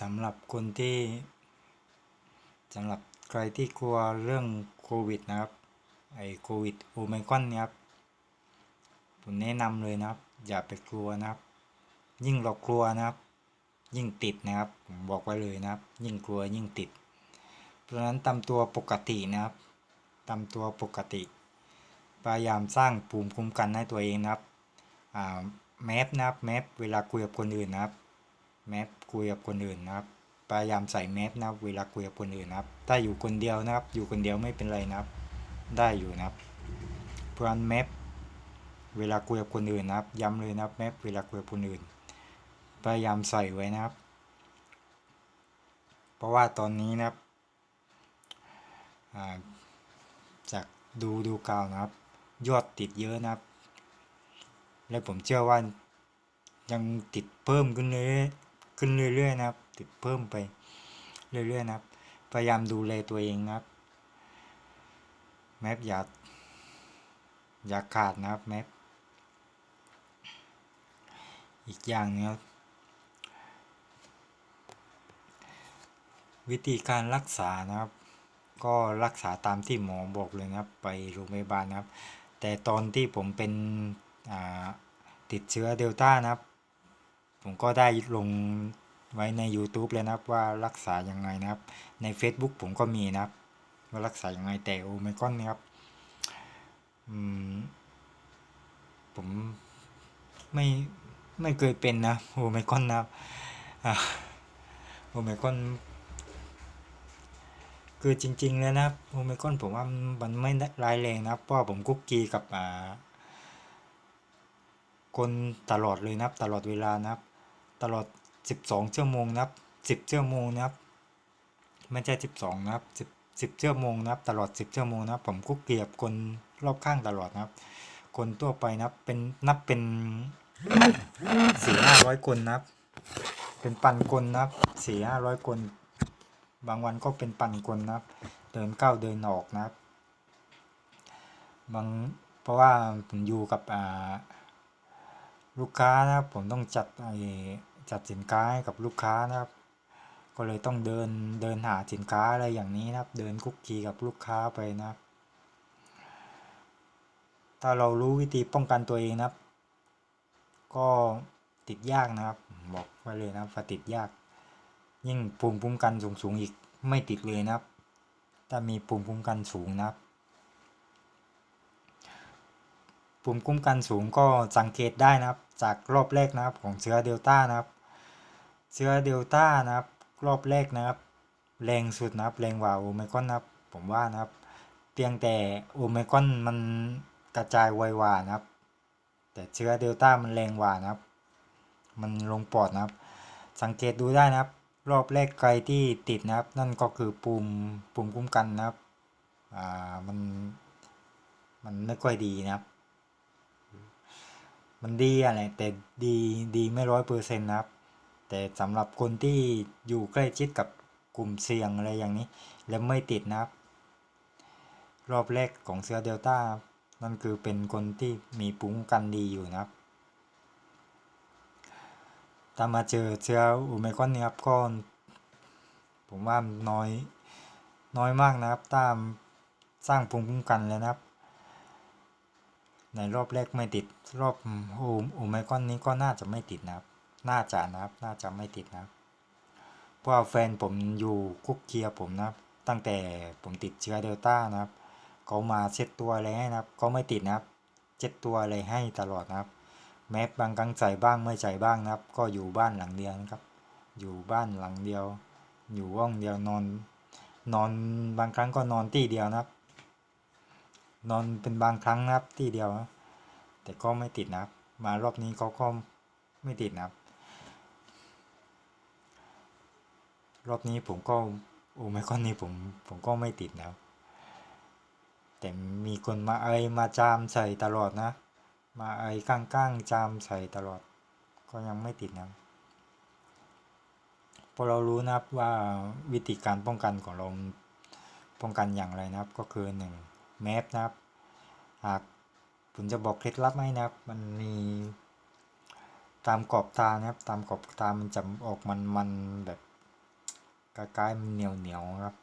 สำหรับคนที่สำหรับใครที่กลัวเรื่องโควิดนะครับไอโควิดโอไมครอนเนี่ยครับผมแนะนำเลยนะครับ อย่าไปกลัวนะครับ ยิ่งเรากลัวนะครับ ยิ่งติดนะครับผมบอกไว้เลยนะครับ ยิ่งกลัวยิ่งติด เพราะฉะนั้นตามตัวปกตินะครับตามตัวปกติ พยายามสร้างภูมิคุ้มกันให้ตัวเองนะครับอ่าแมปนะครับแมปเวลาคุยกับคนอื่นนะครับ แมปคุยกับคนอื่นนะครับพยายามใส่แมปนะครับเวลาคุยกับคนอื่นนะครับ ถ้าอยู่คนเดียวนะครับ อยู่คนเดียวไม่เป็นไรนะครับ ได้อยู่นะครับ เพราะฉะนั้นแมปเวลาคุยกับคนอื่นนะครับ ย้ำเลยนะครับแมปเวลาคุยกับคนอื่น พยายามใส่ไว้นะครับ เพราะว่าตอนนี้นะครับจากดูดูกาวนะครับ ยอดติดเยอะนะครับ และผมเชื่อว่ายังติดเพิ่มขึ้นเรื่อย ขึ้นเรื่อยๆนะครับ ติดเพิ่มไปเรื่อยๆนะครับ พยายามดูแลตัวเองนะครับ แมปอย่าอย่าขาดนะครับแมปอีกอย่างหนึงครับวิธีการรักษานะครับ ก็รักษาตามที่หมอบอกเลยนะครับ ไปโรงพยาบาลนะครับ แต่ตอนที่ผมเป็นติดเชื้อเดลต้านะครับ ผมก็ได้ลงไว้ใน YouTube เลยนะครับว่ารักษายังไงนะครับ ใน Facebook ผมก็มีนะครับ ว่ารักษายังไงแต่โอไมครอนนี่ยครับผมไม่ไม่เคยเป็นนะโอไมครอนนะครับอ่าโอไมครอนคือจริง ๆ แล้วนะครับโอไมครอนผมว่ามันไม่ได้ร้ายแรงนะครับเพราะว่าผมคุกคีกับอ่าคนตลอดเลยนะครับตลอดเวลานะครับ ตลอด 12 ชั่วโมงนะครับ 10 ชั่วโมงนะครับ ไม่ใช่ 12 นะครับ 10 10 ชั่วโมงนะครับ ตลอด 10 ชั่วโมงนะครับผมคุกเกียบคนรอบข้างตลอดนะครับ คนทั่วไปนะครับเป็นนับเป็นสี่ห้าร้อยคนนะครับ เป็นพันคนนะครับสี่ห้าร้อยคน บางวันก็เป็นพันคนนะครับ เดินเข้าเดินออกนะครับ บางเพราะว่าผมอยู่กับลูกค้านะครับผมต้องจัดไอ จัดสินค้าให้กับลูกค้านะครับ ก็เลยต้องเดินเดินหาสินค้าอะไรอย่างนี้นะครับ เดินคุกคีกับลูกค้าไปนะครับ ถ้าเรารู้วิธีป้องกันตัวเองนะครับ ก็ติดยากนะครับ บอกไว้เลยนะครับว่าติดยาก ยิ่งภูมิคุ้มกันสูงๆอีกไม่ติดเลยนะครับ ถ้ามีภูมิคุ้มกันสูงนะครับภูมิคุ้มกันสูงก็สังเกตได้นะครับ จากรอบแรกนะครับของเชื้อเดลต้านะครับ เชื้อเดลต้านะครับ รอบแรกนะครับ แรงสุดนะครับ แรงกว่าโอไมครอนนะครับ ผมว่านะครับ เพียงแต่โอไมครอนมันกระจายไวกว่านะครับ แต่เชื้อเดลต้ามันแรงกว่านะครับ มันลงปอดนะครับ สังเกตดูได้นะครับ รอบแรกใครที่ติดนะครับ นั่นก็คือภูมิภูมิคุ้มกันนะครับอ่ามันมันไม่ค่อยดีนะครับ มันดีอะไรแต่ดีดีไม่ร้อยเปอร์เซ็นต์นะครับ แต่สำหรับคนที่อยู่ใกล้ชิดกับกลุ่มเสี่ยงอะไรอย่างนี้ แล้วไม่ติดนะครับ รอบแรกของเชื้อเดลต้านั่นคือเป็นคนที่มีภูมิคุ้มกันดีอยู่นะครับถ้ามาเจอเชื้อโอไมครอนนี่ครับก็ผมว่าน้อยน้อยมากนะครับตามสร้างภูมิคุ้มกันแล้วนะครับ ในรอบแรกไม่ติดรอบโอโอไมครอนนี้ก็น่าจะไม่ติดนะครับ น่าจะนะครับ น่าจะไม่ติดนะครับเพราะแฟนผมอยู่คุกเคียผมนะครับตั้งแต่ผมติดเชื้อเดลต้านะครับเขามาเช็ดตัวอะไรให้นะครับเขาไม่ติดนะครับเช็ดตัวอะไรให้ตลอดนะครับ แม้บางครั้งใส่บ้างไม่ใส่บ้างนะครับ ก็อยู่บ้านหลังเดียวนะครับ อยู่บ้านหลังเดียว อยู่ห้องเดียวนอน นอนบางครั้งก็นอนที่เดียวนะครับ นอนเป็นบางครั้งนะครับที่เดียวนะแต่ก็ไม่ติดนะครับ มารอบนี้เขาก็ไม่ติดนะครับ รอบนี้ผมก็โอไม่ก็นี้ผมผมก็ไม่ติดนะครับแต่มีคนมาเอมาจามใส่ตลอดนะ มาเอยก้างๆจามใส่ตลอด ก็ยังไม่ติดนะพราะเรารู้นะครับว่าวิธีการป้องกันของเราป้องกันอย่างไรนะครับ ก็คือหนึ่งแมสนะครับหากผมจะบอกเคล็ดลับให้นะครับ มันมีตามกรอบตานะครับ ตามกรอบตามันจะออกมันมันแบบ กล้ายๆมันเหนียวเหนียวๆครับ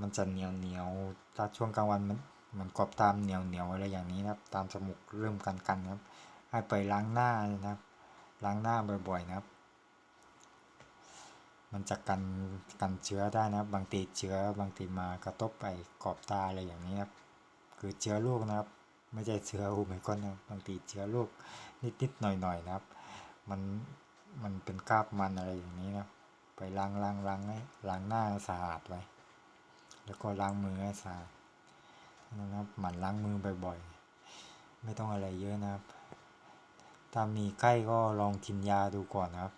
มันจะเหนียวเหนียวๆถ้าช่วงกลางวันมันมันกรอบตามเหนียวเหนียวๆอะไรอย่างนี้นะครับ ตามจมูกเริ่มกันกันๆครับ ให้ไปล้างหน้านะครับ ล้างหน้าบ่อยๆนะครับ มันจะกันกันเชื้อได้นะครับ บางทีเชื้อบางทีมากระทบไปขอบตาอะไรอย่างนี้ครับ คือเชื้อโรคนะครับ ไม่ใช่เชื้อโอไมคอนนะครับบางทีเชื้อโรคนิดๆหน่อยๆนะครับ มันมันเป็นคราบมันอะไรอย่างนี้นะครับ ไปล้างล้างล้างให้ล้างหน้าสะอาดไว้ แล้วก็ล้างมือให้สะอาดนะครับหมั่นล้างมือบ่อยๆ ไม่ต้องอะไรเยอะนะครับ ถ้ามีไข้ก็ลองกินยาดูก่อนนะครับ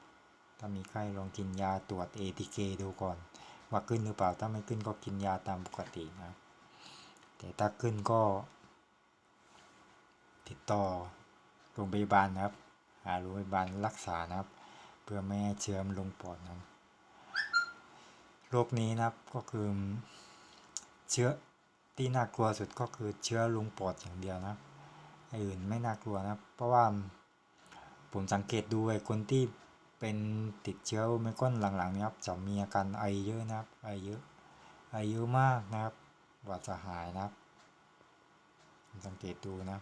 ถ้ามีไข้ลองกินยาตรวจ ATK ดูก่อนว่าขึ้นหรือเปล่า ถ้าไม่ขึ้นก็กินยาตามปกตินะครับแต่ถ้าขึ้นก็ ติดต่อโรงพยาบาลนะครับ หาโรงพยาบาลรักษานะครับ เพื่อไม่ให้เชื้อมันลงปอดนะครับ โรคนี้นะครับก็คือเชื้อที่น่ากลัวสุดก็คือเชื้อลุงปอดอย่างเดียวนะไอ้อื่นไม่น่ากลัวนะเพราะว่าผมสังเกตดูไอ้คนที่เป็นติดเชื้อโอไมครอนหลังๆนี้ครับจะมีอาการไอเยอะนะครับไอเยอะไอเยอะมากนะครับว่าจะหายนะครับสังเกตดูนะ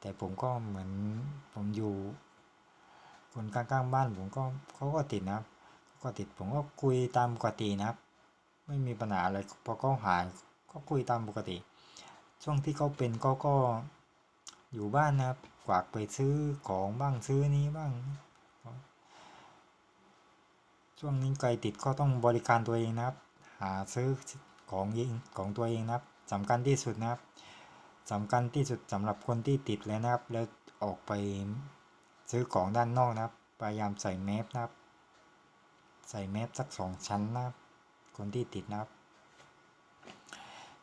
แต่ผมก็เหมือนผมอยู่คนข้างๆบ้านผมก็เขาก็ติดนะครับ ก็ติดผมก็คุยตามปกตินะครับ ไม่มีปัญหาอะไรพอเขาหายก็คุยตามปกติ ช่วงที่เขาเป็นก็ก็อยู่บ้านนะครับกวากไปซื้อของบ้างซื้อนี้บ้าง ช่วงนี้ใครติดก็ต้องบริการตัวเองนะครับ หาซื้อของเองของตัวเองนะครับสำคัญที่สุดนะครับสำคัญที่สุดสำหรับคนที่ติดแล้วนะครับ แล้วออกไปซื้อของด้านนอกนะครับ พยายามใส่แมสนะครับ ใส่แมสสักสองชั้นนะครับ คนที่ติดนะครับ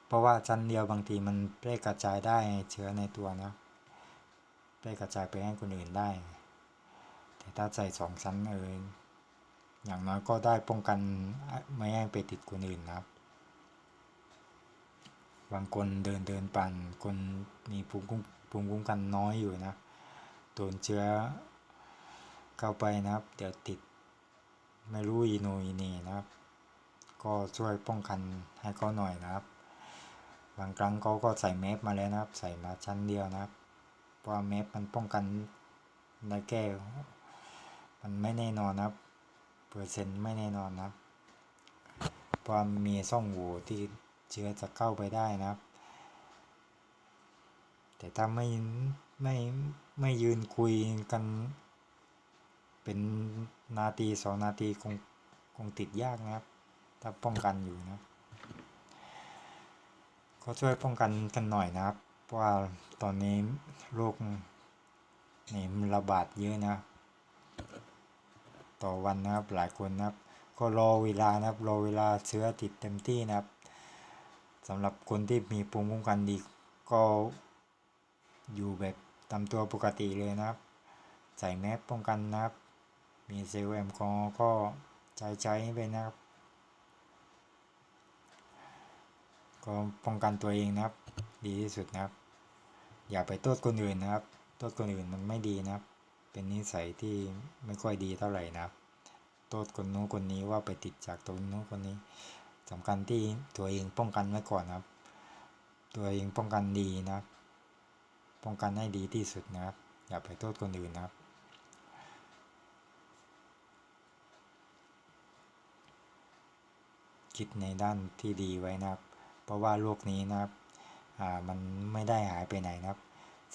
เพราะว่าชั้นเดียวบางทีมันแพร่กระจายได้เชื้อในตัวนะแพร่กระจายไปให้คนอื่นได้ แต่ถ้าใส่สองชั้นเอออย่างน้อยก็ได้ป้องกันไม่ให้ไปติดคนอื่นนะครับ บางคนเดินเดินปั่นคนมีภูมิคุ้มภูมิคุ้มกันน้อยอยู่นะโดนเชื้อเข้าไปนะครับ เดี๋ยวติด ไม่รู้อีโนอีนี่นะครับ ก็ช่วยป้องกันให้เขาหน่อยนะครับ บางครั้งเขาก็ใส่แมสมาแล้วนะครับ ใส่มาชั้นเดียวนะครับ เพราะว่าแมสมันป้องกันได้แก้มันไม่แน่นอนนะครับ เปอร์เซ็นต์ไม่แน่นอนนะครับเพราะมีช่องโหว่ที่เชื้อจะเข้าไปได้นะครับ แต่ถ้าไม่ไม่ไม่ยืนคุยกันเป็น นาทีสองนาทีคงคงติดยากนะครับ ถ้าป้องกันอยู่นะก็ช่วยป้องกันกันหน่อยนะครับ เพราะว่าตอนนี้โรคนี่มันระบาดเยอะนะ ต่อวันนะครับหลายคนนะครับ ก็รอเวลานะครับรอเวลาเชื้อติดเต็มที่นะครับสำหรับคนที่มีภูมิคุ้มกันดีก็อยู่แบบตามตัวปกติเลยนะครับ ใส่แมสป้องกันนะครับ มีเซลล์แอลกอก็ใช้ใช้ไปนะครับ ก็ป้องกันตัวเองนะครับ ดีที่สุดนะครับ อย่าไปโทษคนอื่นนะครับ โทษคนอื่นมันไม่ดีนะครับ เป็นนิสัยที่ไม่ค่อยดีเท่าไหร่นะครับ โทษคนนู้นคนนี้ว่าไปติดจากตัวนู้นคนนี้สำคัญที่ตัวเองป้องกันไว้ก่อนนะครับ ตัวเองป้องกันดีนะครับ ป้องกันให้ดีที่สุดนะครับ อย่าไปโทษคนอื่นนะครับ คิดในด้านที่ดีไว้นะครับ เพราะว่าโรคนี้นะครับอ่ามันไม่ได้หายไปไหนนะครับ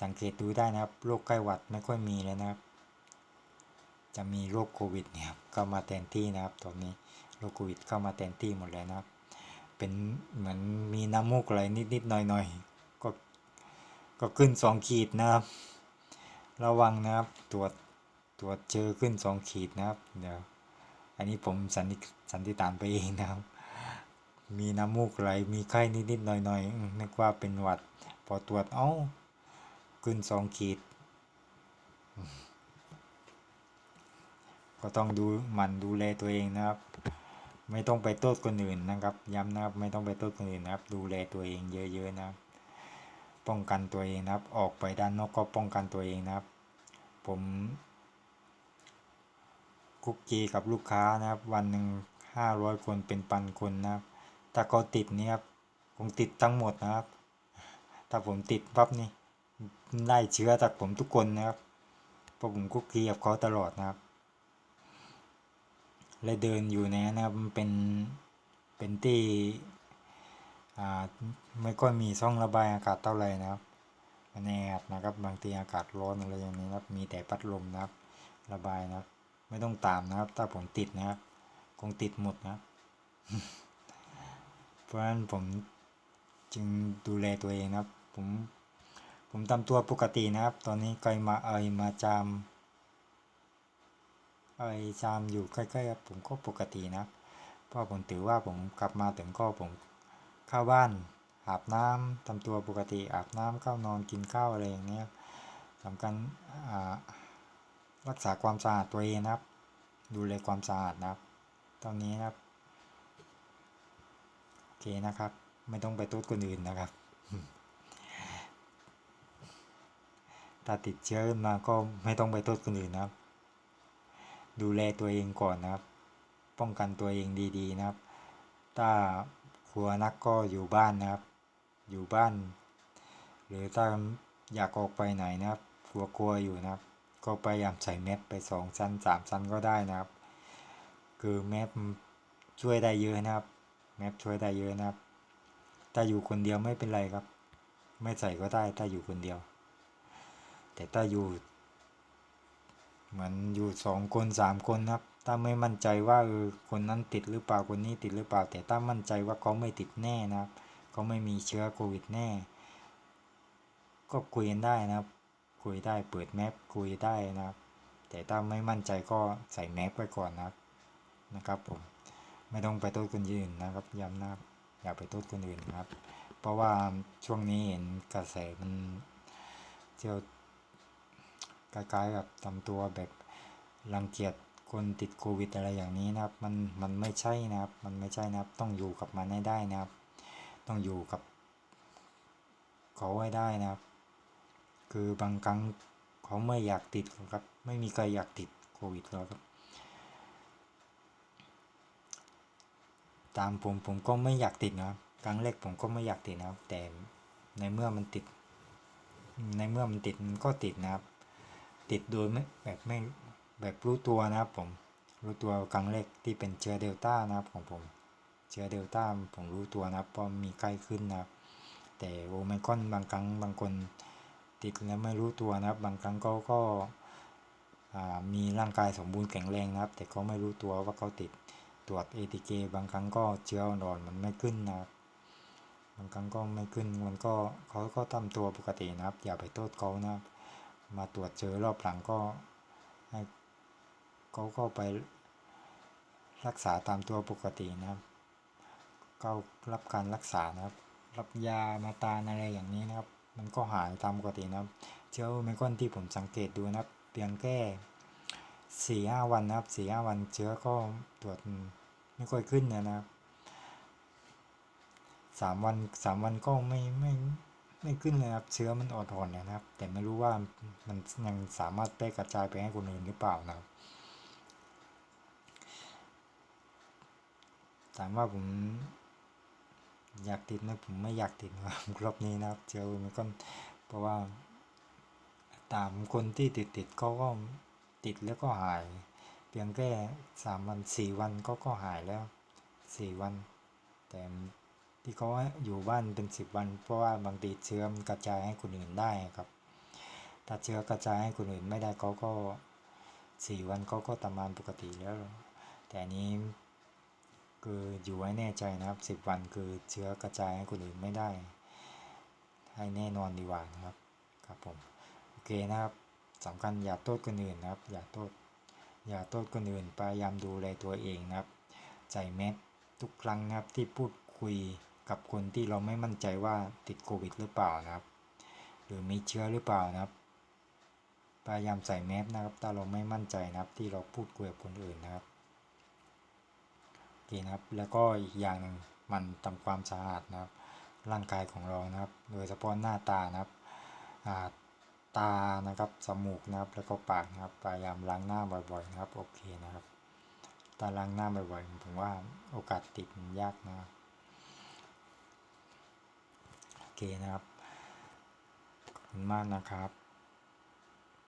สังเกตดูได้นะครับโรคไข้หวัดไม่ค่อยมีเลยนะครับ จะมีโรคโควิดเนี่ยครับเข้ามาแทนที่นะครับตอนนี้โรคโควิดเข้ามาแทนที่หมดเลยนะครับ เป็นเหมือนมีน้ำมูกอะไหลนิดๆหน่อยๆก็ก็ขึ้นสองขีดนะครับ ระวังนะครับตรวจตรวจเจอขึ้นสองขีดนะครับเดี๋ยวอันนี้ผมสันนิสันนิษฐานไปเองนะครับ มีน้ำมูกไหล มีไข้นิดๆหน่อยๆอืมนึกว่าเป็นหวัด พอตรวจเอ้าขึ้นสองขีด ก็ต้องดูหมันดูแลตัวเองนะครับ ไม่ต้องไปโทษคนอื่นนะครับ ย้ำนะครับไม่ต้องไปโทษคนอื่นนะครับ ดูแลตัวเองเยอะๆนะครับ ป้องกันตัวเองนะครับ ออกไปด้านนอกก็ป้องกันตัวเองนะครับ ผมคุกกีกับลูกค้านะครับ วันหนึ่งห้าร้อยคนเป็นพันคนนะครับ ถ้าเขาติดนี่ครับคงติดทั้งหมดนะครับ ถ้าผมติดปั๊บนี่ได้เชื้อจากผมทุกคนนะครับเพราะผมคุกคีกับเขาตลอดนะครับ และเดินอยู่ในนั้นนะครับมันเป็นเป็นที่อ่าไม่ค่อยมีช่องระบายอากาศเท่าไหร่นะครับมันแอบนะครับบางทีอากาศร้อนอะไรอย่างนี้นะครับ มีแต่พัดลมนะครับ ระบายนะครับ ไม่ต้องตามนะครับ ถ้าผมติดนะครับ คงติดหมดนะครับ ราะฉะนั้นผมจึงดูแลตัวเองนะครับ ผมผมทำตัวปกตินะครับ ตอนนี้ใครมาเอ่ยมาจามเอ่ยจามอยู่ใกล้ๆครับผมก็ปกตินะครับ เพราะผมถือว่าผมกลับมาถึงก็ผมเข้าบ้านอาบน้ำทำตัวปกติอาบน้ำเข้านอนกินข้าวอะไรอย่างเนี้ยสำคัญอ่ารักษาความสะอาดตัวเองนะครับ ดูแลความสะอาดนะครับ ตอนนี้นะครับ เคนะครับ ไม่ต้องไปโทษคนอื่นนะครับ ถ้าติดเชื้อขึ้นมาก็ไม่ต้องไปโทษคนอื่นนะครับ ดูแลตัวเองก่อนนะครับ ป้องกันตัวเองดีๆนะครับ ถ้ากลัวนักก็อยู่บ้านนะครับ อยู่บ้าน หรือถ้าอยากออกไปไหนนะครับกลัวกลัวอยู่นะครับ ก็พยายามใส่แมสไปสองชั้นสามชั้นก็ได้นะครับ คือแมสช่วยได้เยอะนะครับ แมสช่วยได้เยอะนะครับ ถ้าอยู่คนเดียวไม่เป็นไรครับ ไม่ใส่ก็ได้ถ้าอยู่คนเดียว แต่ถ้าอยู่ เหมือนอยู่สองคนสามคนนะครับ ถ้าไม่มั่นใจว่าเออคนนั้นติดหรือเปล่าคนนี้ติดหรือเปล่า แต่ถ้ามั่นใจว่าเขาไม่ติดแน่นะครับเขาไม่มีเชื้อโควิดแน่ ก็คุยกันได้นะครับ คุยได้เปิดแมปคุยได้นะครับ แต่ถ้าไม่มั่นใจก็ใส่แมปไว้ก่อนนะครับนะครับผม ไม่ต้องไปโทษคนอื่นนะครับย้ำนะครับอย่าไปโทษคนอื่นครับ เพราะว่าช่วงนี้เห็นกระแสมันเที่ยวคล้ายๆกับทำตัวแบบรังเกียจคนติดโควิดอะไรอย่างนี้นะครับ มันมันไม่ใช่นะครับ มันไม่ใช่นะครับ ต้องอยู่กับมันให้ได้นะครับ ต้องอยู่กับเขาให้ได้นะครับ คือบางครั้งเขาไม่อยากติดครับ ไม่มีใครอยากติดโควิดหรอกครับ ตามผมผมก็ไม่อยากติดนะครับครั้งแรกผมก็ไม่อยากติดนะครับ แต่ในเมื่อมันติด ในเมื่อมันติดมันก็ติดนะครับ ติดโดยไม่แบบไม่แบบรู้ตัวนะครับผมรู้ตัวครั้งแรกที่เป็นเชื้อเดลต้านะครับของผม เชื้อเดลต้าผมรู้ตัวนะครับเพราะมีไข้ขึ้นนะครับ แต่โอไมคอนบางครั้งบางคนติดแล้วไม่รู้ตัวนะครับ บางครั้งเขาก็มีร่างกายสมบูรณ์แข็งแรงนะครับ แต่เขาไม่รู้ตัวว่าเขาติด ตรวจ ATK บางครั้งก็เชื้ออ่อนมันไม่ขึ้นนะครับบางครั้งก็ไม่ขึ้นมันก็เขาก็ทำตัวปกตินะครับ อย่าไปโทษเขานะครับมาตรวจเจอรอบหลังก็ให้เขาก็ไปรักษาตามตัวปกตินะครับก็รับการรักษานะครับ รับยามาตานอะไรอย่างนี้นะครับ มันก็หายตามปกตินะครับ เชื้อโอไมคอนที่ผมสังเกตดูนะครับ เพียงแค่ สี่ห้าวันนะครับสี่ห้าวันเชื้อก็ตรวจไม่ค่อยขึ้นนะครับสามวันสามวันก็ไม่ไม่ไม่ขึ้นเลยครับ เชื้อมันอ่อนๆนะครับ แต่ไม่รู้ว่ามันยังสามารถแพร่กระจายไปให้คนอื่นหรือเปล่านะครับถามว่าผมอยากติดไหมผมไม่อยากติดนะครับรอบนี้นะครับ เชื้อมันก็เพราะว่าตามคนที่ติดติดเขาก็ ติดแล้วก็หาย เพียงแค่สามวันสี่วันก็ก็หายแล้วสี่วัน แต่ที่เขาอยู่บ้านเป็นสิบวัน เพราะว่าบางทีเชื้อมันกระจายให้คนอื่นได้ครับ ถ้าเชื้อกระจายให้คนอื่นไม่ได้เขาก็สี่วันเขาก็ทำงานปกติแล้ว แต่อันนี้คืออยู่ให้แน่ใจนะครับสิบวันคือเชื้อกระจายให้คนอื่นไม่ได้ ให้แน่นอนดีกว่านะครับครับผมโอเคนะครับ สำคัญอย่าโทษคนอื่นนะครับ อย่าโทษอย่าโทษคนอื่นพยายามดูแลตัวเองนะครับใส่แมสทุกครั้งนะครับที่พูดคุยกับคนที่เราไม่มั่นใจว่าติดโควิดหรือเปล่านะครับ หรือมีเชื้อหรือเปล่านะครับพยายามใส่แมสนะครับถ้าเราไม่มั่นใจนะครับที่เราพูดคุยกับคนอื่นนะครับโอเคนะครับ แล้วก็อีกอย่างหนึ่งมันทำความสะอาดนะครับ ร่างกายของเรานะครับ โดยเฉพาะหน้าตานะครับอ่า ตานะครับสมูกนะครับแล้วก็ปากนะครับพยายามล้างหน้าบ่อยๆนะครับโอเคนะครับตาล้างหน้าบ่อยๆผมว่าโอกาสติดมันยากนะครับโอเคนะครับขอบคุณมากนะครับ